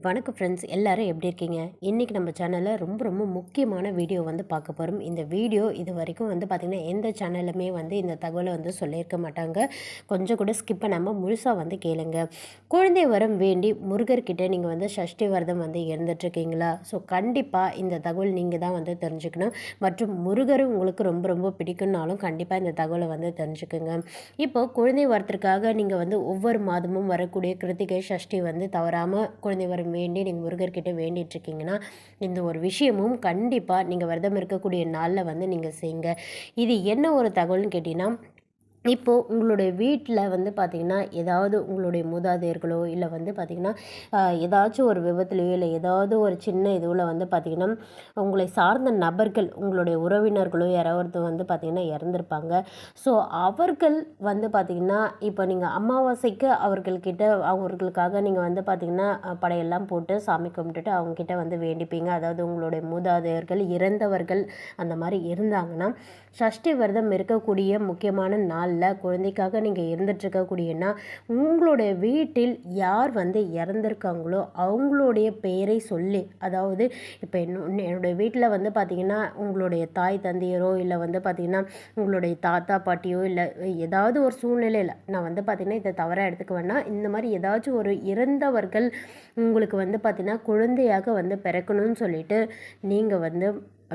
வணக்கம் ஃப்ரெண்ட்ஸ் எல்லோரும் எப்படி இருக்கீங்க? இன்றைக்கி நம்ம சேனலில் ரொம்ப ரொம்ப முக்கியமான வீடியோ வந்து பார்க்க போகிறோம் இந்த வீடியோ இது வரைக்கும் வந்து பார்த்திங்கன்னா எந்த சேனலுமே வந்து இந்த தகவலை வந்து சொல்லியிருக்க மாட்டாங்க. கொஞ்சம் கூட ஸ்கிப் பண்ணாமல் முழுசாக வந்து கேளுங்க. குழந்தை வரம் வேண்டி முருகர்கிட்ட நீங்கள் வந்து சஷ்டி விரதம் வந்து இருந்துட்டுருக்கீங்களா? ஸோ கண்டிப்பாக இந்த தகவல் நீங்கள் தான் வந்து தெரிஞ்சுக்கணும். மற்றும் முருகரும் உங்களுக்கு ரொம்ப ரொம்ப பிடிக்கும்னாலும் கண்டிப்பாக இந்த தகவலை வந்து தெரிஞ்சுக்குங்க. இப்போ குழந்தை வரத்திற்காக நீங்கள் வந்து ஒவ்வொரு மாதமும் வரக்கூடிய கிருத்திகை சஷ்டி வந்து தவறாமல் குழந்தை வர வரம் வேண்டி நீங்கள் முருகர்கிட்ட வேண்டிகிட்டு இருக்கீங்கன்னா இந்த ஒரு விஷயமும் கண்டிப்பாக நீங்கள் விரதம் இருக்கக்கூடிய நாளில் வந்து நீங்கள் செய்யுங்க இது என்ன ஒரு தகவல்னு கேட்டிங்கன்னா இப்போது உங்களுடைய வீட்டில் வந்து பார்த்திங்கன்னா ஏதாவது உங்களுடைய மூதாதையர்களோ இல்லை வந்து பார்த்திங்கன்னா ஏதாச்சும் ஒரு விபத்துலையோ இல்லை ஏதாவது ஒரு சின்ன இதுவில் வந்து பார்த்திங்கன்னா உங்களை சார்ந்த நபர்கள் உங்களுடைய உறவினர்களோ யாராவது வந்து பார்த்திங்கன்னா இறந்துருப்பாங்க. ஸோ அவர்கள் வந்து பார்த்திங்கன்னா இப்போ நீங்கள் அமாவாசைக்கு அவர்கள்கிட்ட அவர்களுக்காக நீங்கள் வந்து பார்த்திங்கன்னா படையெல்லாம் போட்டு சாமி கும்பிட்டுட்டு அவங்கக்கிட்ட வந்து வேண்டிப்பீங்க. அதாவது உங்களுடைய மூதாதையர்கள் இறந்தவர்கள் அந்த மாதிரி இருந்தாங்கன்னா சஷ்டி விரதம் இருக்கக்கூடிய முக்கியமான நாள் நாளில் குழந்தைக்காக நீங்கள் இருந்துட்டுருக்கக்கூடியன்னா உங்களுடைய வீட்டில் யார் வந்து இறந்துருக்காங்களோ அவங்களுடைய பெயரை சொல்லி அதாவது இப்போ என்னுடைய வீட்டில் வந்து பார்த்திங்கன்னா உங்களுடைய தாய் தந்தையரோ இல்லை வந்து பார்த்திங்கன்னா உங்களுடைய தாத்தா பாட்டியோ இல்லை ஏதாவது ஒரு சூழ்நிலையில் நான் வந்து பார்த்திங்கன்னா இதை தவறாக எடுத்துக்க வேணாம் இந்த மாதிரி ஏதாச்சும் ஒரு இறந்தவர்கள் உங்களுக்கு வந்து பார்த்திங்கன்னா குழந்தையாக வந்து பிறக்கணும்னு சொல்லிட்டு நீங்கள் வந்து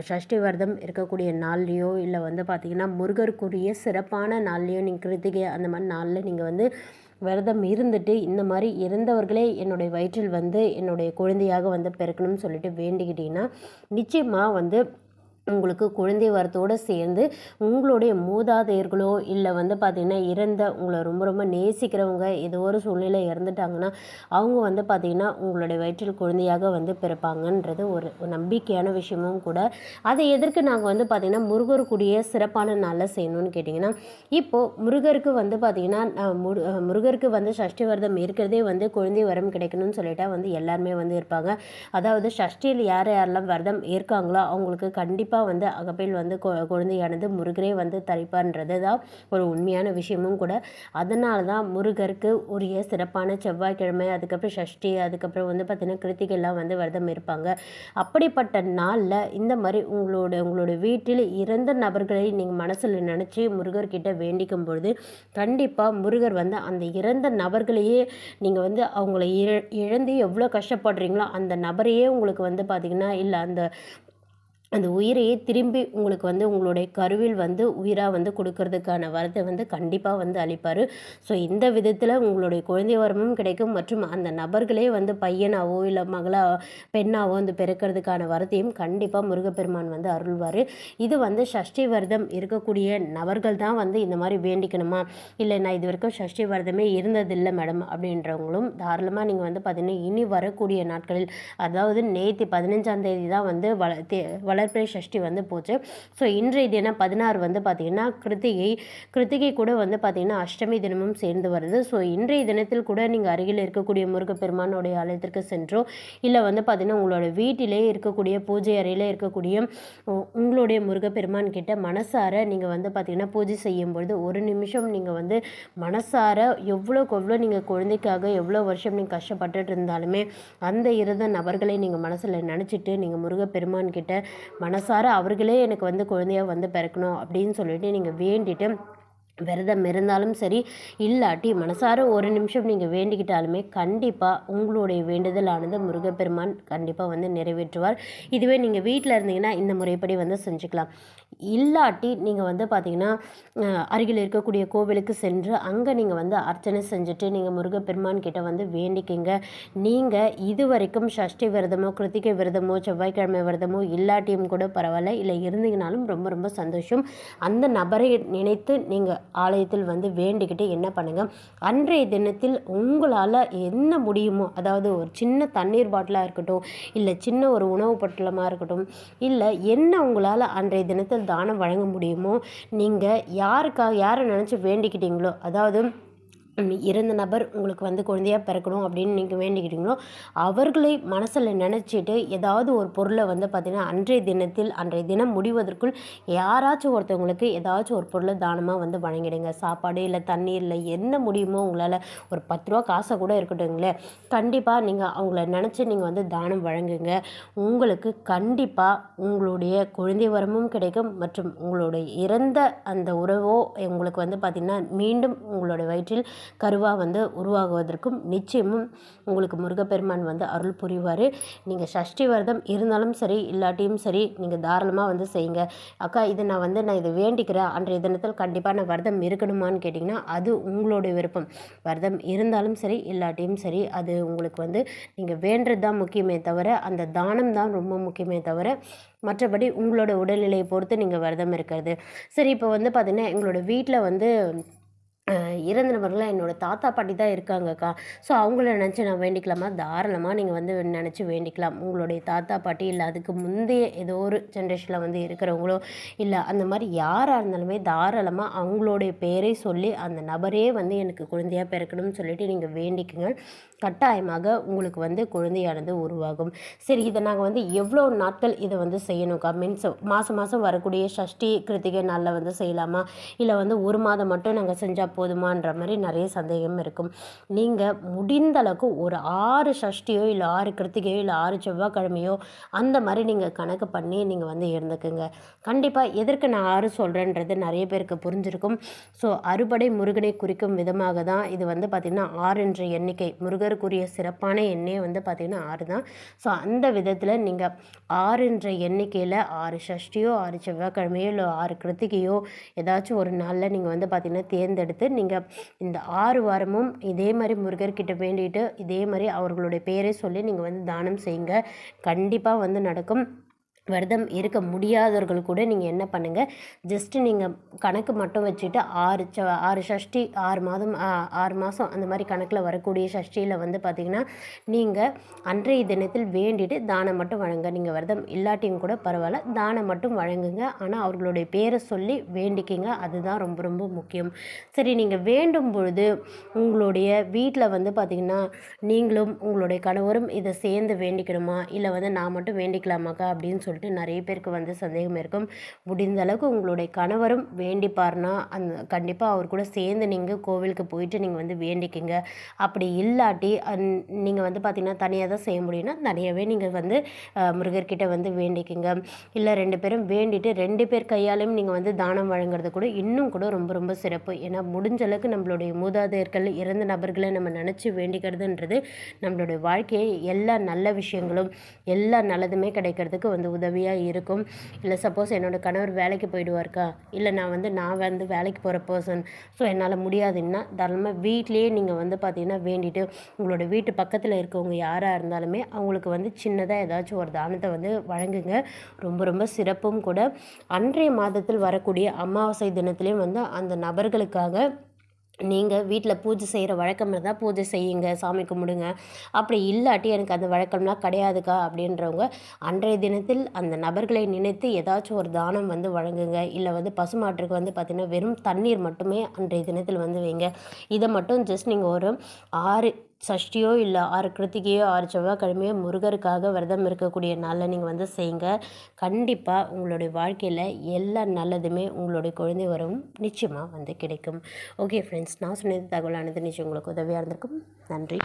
சஷ்டி விரதம் இருக்கக்கூடிய நாள்லேயோ இல்லை வந்து பார்த்திங்கன்னா முருகருக்குரிய சிறப்பான நாள்லேயோ நீங்கள் கிருத்திகை அந்த மாதிரி நாளில் நீங்கள் வந்து விரதம் இருந்துட்டு இந்த மாதிரி இறந்தவர்களே என்னுடைய வயிற்றில் வந்து என்னுடைய குழந்தையாக வந்து பிறக்கணும்னு சொல்லிட்டு வேண்டிக்கிட்டிங்கன்னா நிச்சயமாக வந்து உங்களுக்கு குழந்தை வரத்தோடு சேர்ந்து உங்களுடைய மூதாதையர்களோ இல்லை வந்து பார்த்திங்கன்னா இறந்த உங்களை ரொம்ப ரொம்ப நேசிக்கிறவங்க ஏதோ ஒரு சூழ்நிலை இறந்துட்டாங்கன்னா அவங்க வந்து பார்த்திங்கன்னா உங்களுடைய வயிற்றில் குழந்தையாக வந்து பிறப்பாங்கன்றது ஒரு நம்பிக்கையான விஷயமும் கூட. அதை எதற்கு நாங்கள் வந்து பார்த்திங்கன்னா முருகருக்குடிய சிறப்பான நாளில் செய்யணும்னு கேட்டிங்கன்னா இப்போது முருகருக்கு வந்து பார்த்திங்கன்னா முரு முருகருக்கு வந்து சஷ்டி விரதம் இருக்கிறதே வந்து குழந்தை வரம் கிடைக்கணும்னு சொல்லிட்டா வந்து எல்லாருமே வந்து இருப்பாங்க. அதாவது சஷ்டியில் யார் யாரெல்லாம் விரதம் இருக்காங்களோ அவங்களுக்கு கண்டிப்பாக கண்டிப்பாக வந்து அகப்பையில் வந்து குழந்தையானது முருகரே வந்து தரிப்பார்ன்றது தான் ஒரு உண்மையான விஷயமும் கூட. அதனால தான் முருகருக்கு உரிய சிறப்பான செவ்வாய்க்கிழமை அதுக்கப்புறம் சஷ்டி அதுக்கப்புறம் வந்து பார்த்திங்கன்னா கிருத்திகைலாம் வந்து விரதம் இருப்பாங்க. அப்படிப்பட்ட நாளில் இந்த மாதிரி உங்களோட உங்களோட வீட்டில் இறந்த நபர்களை நீங்கள் மனசில் நினச்சி முருகர்கிட்ட வேண்டிக்கும் பொழுது கண்டிப்பாக முருகர் வந்து அந்த இறந்த நபர்களையே நீங்கள் வந்து அவங்கள இழந்து எவ்வளோ கஷ்டப்படுறீங்களோ அந்த நபரையே உங்களுக்கு வந்து பார்த்திங்கன்னா இல்லை அந்த அந்த உயிரையே திரும்பி உங்களுக்கு வந்து உங்களுடைய கருவில் வந்து உயிராக வந்து கொடுக்கறதுக்கான வரத்தை வந்து கண்டிப்பாக வந்து அளிப்பார். ஸோ இந்த விதத்தில் உங்களுடைய குழந்தை வரமும் கிடைக்கும் மற்றும் அந்த நபர்களே வந்து பையனாவோ இல்லை மகளாக பெண்ணாவோ வந்து பிறக்கிறதுக்கான வரத்தையும் கண்டிப்பாக முருகப்பெருமான் வந்து அருள்வார். இது வந்து சஷ்டி விரதம் இருக்கக்கூடிய நபர்கள் தான் வந்து இந்த மாதிரி வேண்டிக்கணுமா? இல்லை நான் இது வரைக்கும் சஷ்டி விரதமே இருந்ததில்லை மேடம் அப்படின்றவங்களும் தாராளமாக நீங்கள் வந்து பார்த்தீங்கன்னா இனி வரக்கூடிய நாட்களில் அதாவது நேற்று பதினஞ்சாம் தேதி தான் வந்து வள வளர்ப்பிறை சஷ்டி வந்து போச்சு. ஸோ இன்றைய தினம் பதினாறு வந்து பார்த்திங்கன்னா கிருத்திகை கிருத்திகை கூட வந்து பார்த்திங்கன்னா அஷ்டமி தினமும் சேர்ந்து வருது. ஸோ இன்றைய தினத்தில் கூட நீங்கள் அருகில் இருக்கக்கூடிய முருகப்பெருமானுடைய ஆலயத்திற்கு சென்றோ இல்லை வந்து பார்த்திங்கன்னா உங்களோட வீட்டிலே இருக்கக்கூடிய பூஜை அறையில் இருக்கக்கூடிய உங்களுடைய முருகப்பெருமான் கிட்ட மனசார நீங்கள் வந்து பார்த்திங்கன்னா பூஜை செய்யும் பொழுது ஒரு நிமிஷம் நீங்கள் வந்து மனசார எவ்வளோக்கு எவ்வளோ நீங்கள் குழந்தைக்காக எவ்வளோ வருஷம் நீங்கள் கஷ்டப்பட்டுட்டு இருந்தாலுமே அந்த இருந்த நபர்களை நீங்கள் மனசில் நினச்சிட்டு நீங்கள் முருகப்பெருமான் கிட்ட மனசார அவர்களே எனக்கு வந்து குழந்தையாக வந்து பிறக்கணும் அப்படின்னு சொல்லிட்டு நீங்கள் வேண்டிட்டு விரதம் இருந்தாலும் சரி இல்லாட்டி மனசார ஒரு நிமிஷம் நீங்கள் வேண்டிக்கிட்டாலுமே கண்டிப்பாக உங்களுடைய வேண்டுதலானது முருகப்பெருமான் கண்டிப்பாக வந்து நிறைவேற்றுவார். இதுவே நீங்கள் வீட்டில் இருந்தீங்கன்னா இந்த முறைப்படி வந்து செஞ்சுக்கலாம். இல்லாட்டி நீங்கள் வந்து பார்த்திங்கன்னா அருகில் இருக்கக்கூடிய கோவிலுக்கு சென்று அங்கே நீங்கள் வந்து அர்ச்சனை செஞ்சுட்டு நீங்கள் முருகப்பெருமான் கிட்ட வந்து வேண்டிக்கிங்க. நீங்கள் இது வரைக்கும் சஷ்டி விரதமோ கிருத்திகை விரதமோ செவ்வாய்க்கிழமை விரதமோ இல்லாட்டியும் கூட பரவாயில்ல. இல்லை இருந்தீங்கனாலும் ரொம்ப ரொம்ப சந்தோஷம். அந்த நபரை நினைத்து நீங்கள் ஆலயத்தில் வந்து வேண்டிக்கிட்டு என்ன பண்ணுங்கள் அன்றைய தினத்தில் உங்களால் என்ன முடியுமோ அதாவது ஒரு சின்ன தண்ணீர் பாட்டிலாக இருக்கட்டும் இல்லை சின்ன ஒரு உணவு பட்டலமாக இருக்கட்டும் இல்லை என்ன உங்களால் அன்றைய தினத்தில் தானம் வழங்க முடியுமோ நீங்கள் யாருக்காக யாரை நினச்சி வேண்டிக்கிட்டீங்களோ அதாவது இறந்த நபர் உங்களுக்கு வந்து குழந்தையாக பிறக்கணும் அப்படின்னு நீங்கள் வேண்டிக்கிட்டீங்களோ அவர்களை மனசில் நினச்சிட்டு ஏதாவது ஒரு பொருளை வந்து பார்த்திங்கன்னா அன்றைய தினத்தில் அன்றைய தினம் முடிவதற்குள் யாராச்சும் ஒருத்தவங்களுக்கு ஏதாச்சும் ஒரு பொருளை தானமாக வந்து வழங்கிடுங்க. சாப்பாடு இல்லை தண்ணீர் இல்லை என்ன முடியுமோ உங்களால் ஒரு பத்து ரூபா காசை கூட இருக்கட்டுங்களே கண்டிப்பாக நீங்கள் அவங்கள நினச்சி நீங்கள் வந்து தானம் வழங்குங்க. உங்களுக்கு கண்டிப்பாக உங்களுடைய குழந்தை வரமும் கிடைக்கும் மற்றும் உங்களுடைய இறந்த அந்த உறவோ உங்களுக்கு வந்து பார்த்திங்கன்னா மீண்டும் உங்களுடைய வயிற்றில் கருவாக வந்து உருவாகுவதற்கும் நிச்சயமும் உங்களுக்கு முருகப்பெருமான் வந்து அருள் புரிவார். நீங்கள் சஷ்டி விரதம் இருந்தாலும் சரி இல்லாட்டியும் சரி நீங்கள் தாராளமாக வந்து செய்யுங்க. அக்கா இதை நான் வந்து நான் இதை வேண்டிக்கிறேன். அன்றைய தினத்தில் கண்டிப்பாக நான் விரதம் இருக்கணுமான்னு கேட்டிங்கன்னா அது உங்களுடைய விருப்பம். விரதம் இருந்தாலும் சரி இல்லாட்டியும் சரி அது உங்களுக்கு வந்து நீங்கள் வேண்டது தான் முக்கியமே தவிர அந்த தானம் தான் ரொம்ப முக்கியமே தவிர மற்றபடி உங்களோட உடல்நிலையை பொறுத்து நீங்கள் விரதம் இருக்கிறது. சரி இப்போ வந்து பார்த்திங்கன்னா எங்களோட வீட்டில் வந்து இறந்த நபர்களாக என்னோடய தாத்தா பாட்டி தான் இருக்காங்கக்கா. ஸோ அவங்கள நினச்சி நான் வேண்டிக்கலாமா? தாராளமாக நீங்கள் வந்து நினச்சி வேண்டிக்கலாம். உங்களுடைய தாத்தா பாட்டி இல்லை அதுக்கு முந்தைய ஏதோ ஒரு ஜென்ரேஷனில் வந்து இருக்கிறவங்களோ இல்லை அந்த மாதிரி யாராக இருந்தாலுமே தாராளமாக அவங்களுடைய பேரை சொல்லி அந்த நபரே வந்து எனக்கு குழந்தையாக பிறக்கணும்னு சொல்லிட்டு நீங்கள் வேண்டிக்குங்க. கட்டாயமாக உங்களுக்கு வந்து குழந்தையானது உருவாகும். சரி இதை நாங்கள் வந்து எவ்வளோ நாட்கள் இதை வந்து செய்யணும்க்கா? மீன்ஸ் மாதம் மாதம் வரக்கூடிய சஷ்டி கிருத்திகை நாளில் வந்து செய்யலாமா? இல்லை வந்து ஒரு மாதம் மட்டும் நாங்கள் செஞ்சால் போதுமான்ற மாதிரி நிறைய சந்தேகம் இருக்கும். நீங்கள் முடிந்த அளவுக்கு ஒரு ஆறு சஷ்டியோ இல்லை ஆறு கிருத்திகையோ இல்லை ஆறு செவ்வாய்க்கிழமையோ அந்த மாதிரி நீங்கள் கணக்கு பண்ணி நீங்கள் வந்து இருந்துக்குங்க. கண்டிப்பாக எதற்கு நான் ஆறு சொல்கிறேன்றது நிறைய பேருக்கு புரிஞ்சிருக்கும். ஸோ அறுபடை முருகனை குறிக்கும் விதமாக தான் இது வந்து பார்த்திங்கன்னா ஆறு என்ற எண்ணிக்கை. முருகருக்குரிய சிறப்பான எண்ணே வந்து பார்த்திங்கன்னா ஆறு தான். ஸோ அந்த விதத்தில் நீங்கள் ஆறு என்ற எண்ணிக்கையில் ஆறு சஷ்டியோ ஆறு செவ்வாய்க்கிழமையோ இல்லை ஆறு கிருத்திகையோ ஏதாச்சும் ஒரு நாளில் நீங்கள் வந்து பார்த்திங்கன்னா தேர்ந்தெடுத்து நீங்கள் இந்த ஆறு வாரமும் இதே மாதிரி முருகர்கிட்ட வேண்டிட்டு இதே மாதிரி அவர்களுடைய பேரை சொல்லி நீங்கள் வந்து தானம் செய்யுங்க. கண்டிப்பாக வந்து நடக்கும். விரதம் இருக்க முடியாதவர்கள் கூட நீங்கள் என்ன பண்ணுங்கள் ஜஸ்ட்டு நீங்கள் கணக்கு மட்டும் வச்சுட்டு ஆறு ச ஆறு சஷ்டி ஆறு மாதம் ஆறு மாதம் அந்த மாதிரி கணக்கில் வரக்கூடிய சஷ்டியில் வந்து பார்த்திங்கன்னா நீங்கள் அன்றைய தினத்தில் வேண்டிட்டு தானம் மட்டும் வழங்க. நீங்கள் விரதம் இல்லாட்டியும் கூட பரவாயில்ல தானம் மட்டும் வழங்குங்க. ஆனால் அவர்களுடைய பேரை சொல்லி வேண்டிக்கிங்க. அதுதான் ரொம்ப ரொம்ப முக்கியம். சரி நீங்கள் வேண்டும் பொழுது உங்களுடைய வீட்டில் வந்து பார்த்திங்கன்னா நீங்களும் உங்களுடைய கணவரும் இதை சேர்ந்து வேண்டிக்கணுமா? இல்லை வந்து நான் மட்டும் வேண்டிக்கலாமாக்கா? அப்படின்னு சொல்லி சொல்லிட்டு நிறைய பேருக்கு வந்து சந்தேகம் இருக்கும். முடிந்த அளவுக்கு உங்களுடைய கணவரும் வேண்டிப்பார்னா அந்த கண்டிப்பாக அவர் கூட சேர்ந்து நீங்கள் கோவிலுக்கு போயிட்டு நீங்கள் வந்து வேண்டிக்கிங்க. அப்படி இல்லாட்டி நீங்கள் வந்து பார்த்திங்கன்னா தனியாக தான் செய்ய முடியும்னா தனியாகவே நீங்கள் வந்து முருகர்கிட்ட வந்து வேண்டிக்கிங்க. இல்லை ரெண்டு பேரும் வேண்டிட்டு ரெண்டு பேர் கையாலையும் நீங்கள் வந்து தானம் வழங்குறது கூட இன்னும் கூட ரொம்ப ரொம்ப சிறப்பு. ஏன்னா முடிஞ்ச அளவுக்கு நம்மளுடைய மூதாதையர்கள் இறந்த நபர்களை நம்ம நினச்சி வேண்டிக்கிறதுன்றது நம்மளுடைய வாழ்க்கையை எல்லா நல்ல விஷயங்களும் எல்லா நல்லதுமே கிடைக்கிறதுக்கு வந்து உதவி உதவியாக இருக்கும். இல்லை சப்போஸ் என்னோடய கணவர் வேலைக்கு போயிடுவார்க்கா? இல்லை நான் வந்து நான் வந்து வேலைக்கு போகிற பர்சன் ஸோ என்னால் முடியாதுன்னா தாராளமாக வீட்லேயே நீங்கள் வந்து பார்த்தீங்கன்னா வேண்டிட்டு உங்களோட வீட்டு பக்கத்தில் இருக்கவங்க யாராக இருந்தாலுமே அவங்களுக்கு வந்து சின்னதாக ஏதாச்சும் ஒரு தானத்தை வந்து வழங்குங்க. ரொம்ப ரொம்ப சிறப்பும் கூட. அன்றைய மாதத்தில் வரக்கூடிய அமாவாசை தினத்துலேயும் வந்து அந்த நபர்களுக்காக நீங்கள் வீட்டில் பூஜை செய்கிற வழக்கம் இருந்தால் பூஜை செய்யுங்க சாமி கும்பிடுங்க. அப்படி இல்லாட்டி எனக்கு அந்த வழக்கம்லாம் கிடையாதுக்கா அப்படின்றவங்க அன்றைய தினத்தில் அந்த நபர்களை நினைத்து ஏதாச்சும் ஒரு தானம் வந்து வழங்குங்க. இல்லை வந்து பசுமாட்டுக்கு வந்து பார்த்திங்கன்னா வெறும் தண்ணீர் மட்டுமே அன்றைய தினத்தில் வந்து வைங்க. இதை மட்டும் ஜஸ்ட் நீங்கள் ஒரு ஆறு சஷ்டியோ இல்லை ஆறு கிருத்திகையோ ஆறு செவ்வாய்க்கிழமையோ முருகருக்காக விரதம் இருக்கக்கூடிய நாளில் நீங்கள் வந்து செய்யுங்க. கண்டிப்பாக உங்களுடைய வாழ்க்கையில் எல்லா நல்லதுமே உங்களுடைய குழந்தை வரவும் நிச்சயமாக வந்து கிடைக்கும். ஓகே ஃப்ரெண்ட்ஸ் நான் சொன்னது தகவலானது நிச்சயம் உங்களுக்கு உதவியாக இருந்திருக்கும். நன்றி.